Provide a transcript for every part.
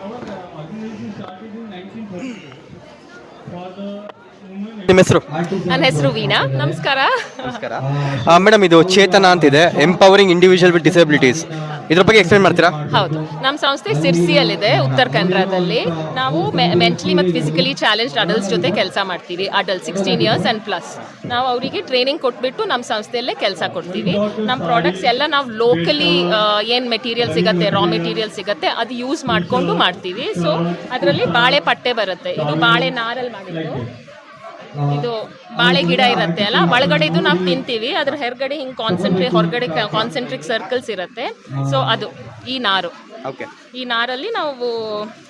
Our uh, organization started in 1932 for the ನಿಮ್ಮ ಹೆಸರು? ನನ್ನ ಹೆಸರು ವೀಣಾ. ನಮಸ್ಕಾರ. ನಮಸ್ಕಾರ. ಮೇಡಮ್ ಇದು ಚೇತನ ಅಂತಿದೆ. ಎಂಪವರಿಂಗ್ ಇಂಡಿವಿಜುವಲ್ ವಿತ್ ಡಿಸಬಿಲಿಟೀಸ್ ಇದ್ರ ಬಗ್ಗೆ ಎಕ್ಸ್ಪ್ಲೇನ್ ಮಾಡ್ತೀರಾ? ಹೌದು. ನಮ್ಮ ಸಂಸ್ಥೆ ಸಿರ್ಸಿಯಲ್ಲಿದೆ ಉತ್ತರ ಕನ್ನಡದಲ್ಲಿ. ನಾವು ಮೆಂಟಲಿ ಮತ್ತು ಫಿಸಿಕಲಿ ಚಾಲೆಂಜ್ ಅಡಲ್ಟ್ಸ್ ಜೊತೆ ಕೆಲಸ ಮಾಡ್ತೀವಿ. Adult sixteen years and plus ನಾವು ಅವರಿಗೆ ಟ್ರೈನಿಂಗ್ ಕೊಟ್ಬಿಟ್ಟು ನಮ್ಮ ಸಂಸ್ಥೆಯಲ್ಲೇ ಕೆಲಸ ಕೊಡ್ತೀವಿ. ನಮ್ಮ ಪ್ರಾಡಕ್ಟ್ಸ್ ಎಲ್ಲ ನಾವು ಲೋಕಲಿ ಏನು ಮೆಟೀರಿಯಲ್ ಸಿಗುತ್ತೆ ರಾ ಮೆಟೀರಿಯಲ್ ಸಿಗುತ್ತೆ ಅದು ಯೂಸ್ ಮಾಡಿಕೊಂಡು ಮಾಡ್ತೀವಿ. ಸೊ ಅದರಲ್ಲಿ ಬಾಳೆ ಪಟ್ಟೆ ಬರುತ್ತೆ. ಇದು ಬಾಳೆ ನಾರಲ್ಲಿ ಮಾಡಿದ್ದು. ಇದು ಬಾಳೆ ಗಿಡ ಇರುತ್ತೆ ಅಲ್ಲ? ಒಳಗಡೆ ಇದು ನಾವು ತಿಂತೀವಿ ಅದ್ರ ಹೆರ್ಗಡೆ ಹಿಂಗೆ ಕಾನ್ಸಂಟ್ರೇಟ್ ಹೊರಗಡೆ ಕಾನ್ಸಂಟ್ರಿಕ್ ಸರ್ಕಲ್ಸ್ ಇರುತ್ತೆ. ಸೊ ಅದು ಈ ನಾರು. ಓಕೆ. ಈ ನಾರಲ್ಲಿ ನಾವು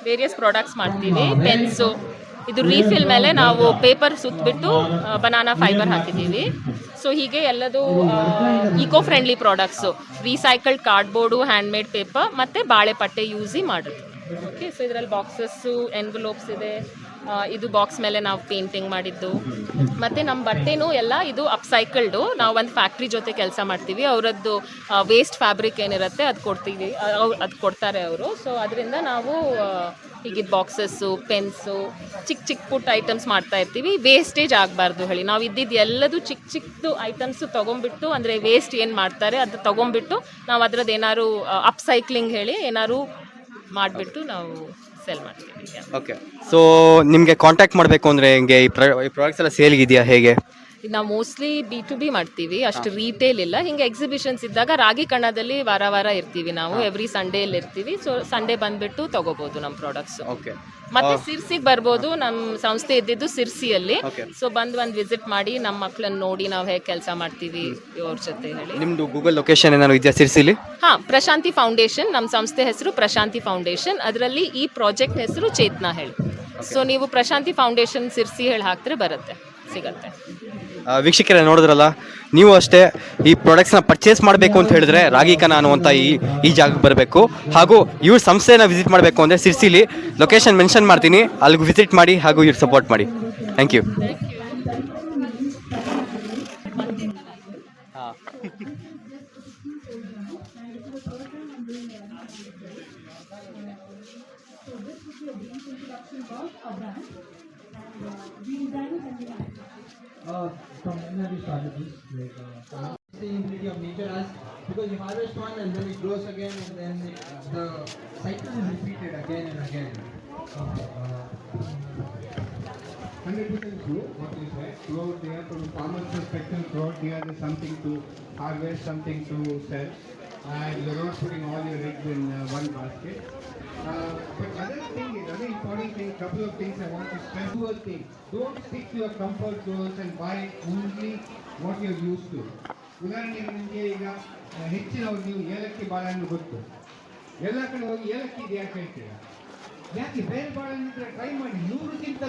ವೇರಿಯಸ್ ಪ್ರಾಡಕ್ಟ್ಸ್ ಮಾಡ್ತೀವಿ. ಪೆನ್ಸು ಇದು ರೀಫಿಲ್ ಮೇಲೆ ನಾವು ಪೇಪರ್ ಸುತ್ತಬಿಟ್ಟು ಬನಾನಾ ಫೈಬರ್ ಹಾಕಿದ್ದೀವಿ. ಸೊ ಹೀಗೆ ಎಲ್ಲದು eco friendly products recycled cardboard handmade paper ಮತ್ತು ಬಾಳೆಪಟ್ಟೆ ಯೂಸಿ ಮಾಡೋದು. ಓಕೆ ಸೊ ಇದರಲ್ಲಿ ಬಾಕ್ಸಸ್ಸು ಎನ್ವಲೋಪ್ಸ್ ಇದೆ. ಇದು ಬಾಕ್ಸ್ ಮೇಲೆ ನಾವು ಪೇಂಟಿಂಗ್ ಮಾಡಿದ್ದು. ಮತ್ತು ನಮ್ಮ ಬಟ್ಟೆನೂ ಎಲ್ಲ ಇದು ಅಪ್ಸೈಕಲ್ಡು ನಾವು ಒಂದು ಫ್ಯಾಕ್ಟ್ರಿ ಜೊತೆ ಕೆಲಸ ಮಾಡ್ತೀವಿ. ಅವರದ್ದು ವೇಸ್ಟ್ ಫ್ಯಾಬ್ರಿಕ್ ಏನಿರುತ್ತೆ ಅದು ಕೊಡ್ತೀವಿ. ಅದು ಕೊಡ್ತಾರೆ ಅವರು. ಸೊ ಅದರಿಂದ ನಾವು ಹೀಗಿದ್ದು ಬಾಕ್ಸಸ್ಸು ಪೆನ್ಸು ಚಿಕ್ಕ ಚಿಕ್ಕ ಪುಟ್ಟ ಐಟಮ್ಸ್ ಮಾಡ್ತಾ ಇರ್ತೀವಿ. ವೇಸ್ಟೇಜ್ ಆಗಬಾರ್ದು ಹೇಳಿ. ನಾವು ಇದ್ದಿದ್ದು ಎಲ್ಲದೂ ಚಿಕ್ಕ ಚಿಕ್ಕದು ಐಟಮ್ಸು ತೊಗೊಂಬಿಟ್ಟು, ಅಂದರೆ ವೇಸ್ಟ್ ಏನು ಮಾಡ್ತಾರೆ ಅದು ತೊಗೊಂಬಿಟ್ಟು ನಾವು ಅದರದ್ದು ಏನಾದ್ರು ಅಪ್ಸೈಕ್ಲಿಂಗ್ ಹೇಳಿ ಏನಾದ್ರು ಮಾಡಿಬಿಟ್ಟು ನಾವು ಸೆಲ್ ಮಾಡ್ತೀವಿ. ಓಕೆ ಸೊ ನಿಮಗೆ ಕಾಂಟ್ಯಾಕ್ಟ್ ಮಾಡಬೇಕು ಅಂದರೆ, ಹೆಂಗೆ ಈ ಪ್ರಾಡಕ್ಟ್ಸ್ ಎಲ್ಲ ಸೇಲ್ಗೆ ಇದೆಯಾ ಹೇಗೆ? ಇದು ನಾವು ಮೋಸ್ಟ್ಲಿ ಬಿ ಟು ಬಿ ಮಾಡ್ತೀವಿ ಅಷ್ಟು ರೀಟೇಲ್ ಇಲ್ಲ. ಹಿಂಗೆ ಎಕ್ಸಿಬಿಷನ್ಸ್ ಇದ್ದಾಗ ರಾಗಿ ಕಣದಲ್ಲಿ ವಾರ ವಾರ ಇರ್ತೀವಿ ನಾವು ಎವ್ರಿ ಸಂಡೇ ಅಲ್ಲಿ ಇರ್ತೀವಿ. ಸೊ ಸಂಡೇ ಬಂದ್ಬಿಟ್ಟು ತಗೋಬಹುದು ನಮ್ಮ ಪ್ರಾಡಕ್ಟ್ಸ್ ಓಕೆ ಮತ್ತೆ ಸಿರ್ಸಿಗೆ ಬರ್ಬೋದು ನಮ್ಮ ಸಂಸ್ಥೆ ಇದ್ದಿದ್ದು ಸಿರ್ಸಿಯಲ್ಲಿ. ಸೊ ಬಂದು ಒಂದು ವಿಸಿಟ್ ಮಾಡಿ ನಮ್ಮ ಮಕ್ಕಳನ್ನ ನೋಡಿ ನಾವು ಹೇಗೆ ಕೆಲಸ ಮಾಡ್ತೀವಿ ಅವ್ರ ಜೊತೆ ಹೇಳಿ. ನಿಮ್ಮದು ಗೂಗಲ್ ಲೊಕೇಶನ್ ಏನಾದ್ರು ಇದೆಯಾ ಸಿರ್ಸಿಲಿ ಹಾ ಪ್ರಶಾಂತಿ ಫೌಂಡೇಶನ್ ನಮ್ಮ ಸಂಸ್ಥೆ ಹೆಸರು ಪ್ರಶಾಂತಿ ಫೌಂಡೇಶನ್. ಅದರಲ್ಲಿ ಈ ಪ್ರಾಜೆಕ್ಟ್ ಹೆಸರು ಚೇತನಾ ಹೇಳಿ. ಸೊ ನೀವು ಪ್ರಶಾಂತಿ ಫೌಂಡೇಶನ್ ಸಿರ್ಸಿ ಹೇಳಿ ಹಾಕಿದ್ರೆ ಬರುತ್ತೆ ಸಿಗತ್ತೆ. ವೀಕ್ಷಕರೇ ನೋಡಿದ್ರಲ್ಲ, ನೀವು ಅಷ್ಟೇ ಈ ಪ್ರಾಡಕ್ಟ್ಸ್ನ ಪರ್ಚೇಸ್ ಮಾಡಬೇಕು ಅಂತ ಹೇಳಿದ್ರೆ ರಾಗಿಕನ ಅನ್ನುವಂಥ ಈ ಈ ಜಾಗಕ್ಕೆ ಬರಬೇಕು. ಹಾಗೂ ಇವ್ರ ಸಂಸ್ಥೆನ ವಿಸಿಟ್ ಮಾಡಬೇಕು ಅಂದರೆ ಸಿರ್ಸಿಲಿ ಲೊಕೇಶನ್ ಮೆನ್ಷನ್ ಮಾಡ್ತೀನಿ. ಅಲ್ಲಿಗೆ ವಿಸಿಟ್ ಮಾಡಿ ಹಾಗೂ ಇವ್ರ ಸಪೋರ್ಟ್ ಮಾಡಿ. Thank you uh, from ordinary strategies like uh, sustainability of nature as because you harvest one and then it grows again and then it, the cycle is repeated again and again. Hundred percent true, what you said. Throughout the year, from farmer's perspective, throughout the year, there's something to harvest, something to sell, you're not putting all your eggs in uh, one basket. Uh, but other thing, is other important thing, couple of things I want to stress. Two thing, don't stick to your comfort zones and buy only what you're used to. ಉದಾಹರಣೆಗೆ ನಿಮಗೆ ಈಗ ಹೆಚ್ಚಿನವ್ರು ನೀವು ಏಲಕ್ಕಿ ಬಾಳೆಹಣ್ಣು ಗೊತ್ತು ಎಲ್ಲ ಕಡೆ ಹೋಗಿ ಏಲಕ್ಕಿ ಇದೆ ಯಾಕೆ ಹೇಳ್ತೀರಾ ಯಾಕೆ ಬೇರೆ ಬಾಳೆಹಣ್ಣು ಟ್ರೈ ಮಾಡಿ ನೂರಕ್ಕಿಂತ